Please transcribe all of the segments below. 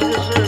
这是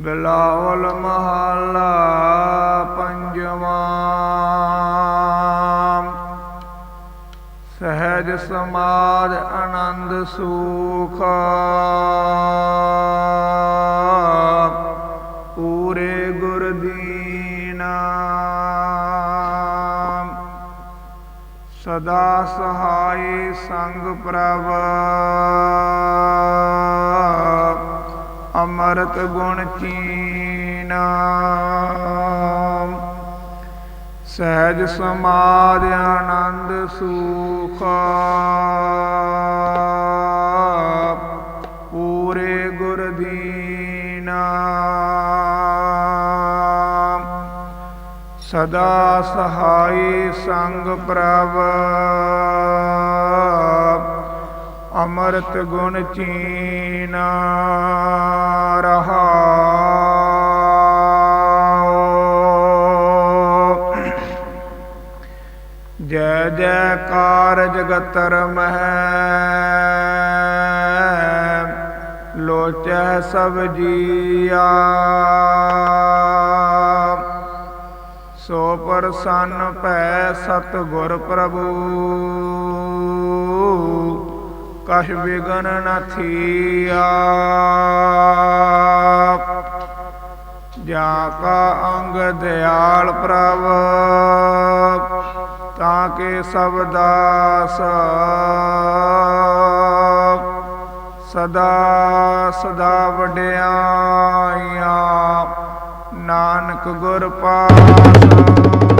ਬਿਲਾਵਲ ਮਹੱਲਾ ਪੰਜਵਾਂ। ਸਹਿਜ ਸਮਾਜ ਆਨੰਦ ਸੁਖ। ਪੂਰੇ ਗੁਰ ਦੀਨਾ। ਸਦਾ ਸਹਾਈ ਸੰਗ ਪ੍ਰਭ। ਅਮਰਤ ਗੁਣ ਚੀਨਾ ਸਹਿਜ ਸਮਾਦ ਆਨੰਦ ਸੁਖ। ਪੂਰੇ ਗੁਰ ਦੀਨਾ। ਸਦਾ ਸਹਾਈ ਸੰਗ ਪ੍ਰਭ। ਅਮਰਤ ਗੁਣ ਚੀਨ ਰਹਾਉ ਜੈ ਜੈਕਾਰ ਜਗਤਰ ਮਹਿ, ਲੋਚੈ ਸਭ ਜੀਆ। ਸੋ ਪ੍ਰਸੰਨ ਭੈ ਸਤ ਗੁਰ ਪ੍ਰਭੂ। ਕਛ ਵਿਗਨ ਨ ਥੀਆ। ਜਾ ਕਾ ਅੰਗ ਦਿਆਲ ਪ੍ਰਭ, ਤਾਂ ਕੇ ਸਭ ਦਾਸ ਸਦਾ ਸਦਾ ਵਡਿਆਈਆਂ। ਨਾਨਕ ਗੁਰ ਪਾਸ